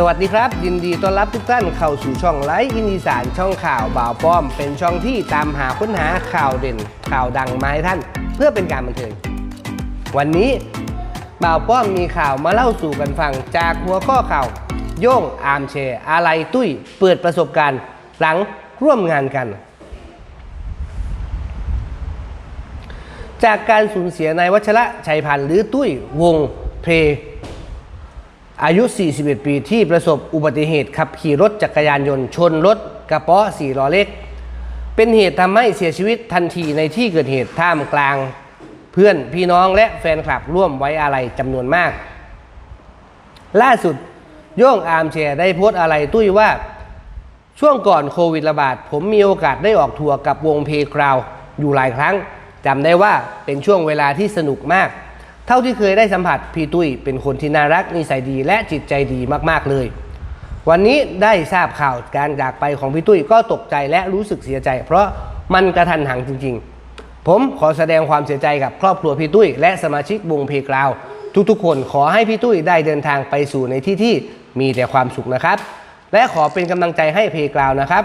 สวัสดีครับ ยินดีต้อนรับทุกท่านเข้าสู่ช่องไลฟ์อินดีสานช่องข่าวบ่าวป้อม เป็นช่องที่ตามหาค้นหาข่าวเด่น ข่าวดังมาให้ท่าน เพื่อเป็นการบันเทิงวันนี้บ่าวป้อมมีข่าวมาเล่าสู่กันฟังจากหัวข้อข่าว โย่งอาร์มแชร์อะไรตุ้ย เปิดประสบการณ์ หลังร่วมงานกัน จากการสูญเสียนายวัชระชัยพันธ์หรือตุ้ยวงเพ อายุ 41 ปีที่ประสบอุบัติเหตุขับขี่รถจักรยานยนต์ชนรถกระป๋อสี่ล้อเล็ก เป็นเหตุทำให้เสียชีวิตทันทีในที่เกิดเหตุท่ามกลาง เพื่อนพี่น้องและแฟนคลับร่วมไว้อาลัยจำนวนมาก ล่าสุดโย่งอาร์มแชร์ได้โพสต์อะไรตุ้ยว่า ช่วงก่อนโควิดระบาด ผมมีโอกาสได้ออกทัวร์กับวงเพกราวอยู่หลายครั้งจำได้ว่าเป็นช่วงเวลาที่สนุกมาก เท่าที่เคยได้สัมผัสพี่ตุ้ยเป็นคนที่น่ารักนิสัยดีและจิตใจดีมากๆเลย วันนี้ได้ทราบข่าวการจากไปของพี่ตุ้ยก็ตกใจและรู้สึกเสียใจ เพราะมันกระทันหันจริง ๆ ผมขอแสดงความเสียใจกับครอบครัวพี่ตุ้ยและสมาชิกวงเพกราวทุกๆ คนขอให้พี่ตุ้ยได้เดินทางไปสู่ในที่ที่มีแต่ความสุขนะครับ และขอเป็นกำลังใจให้เพกราวนะครับ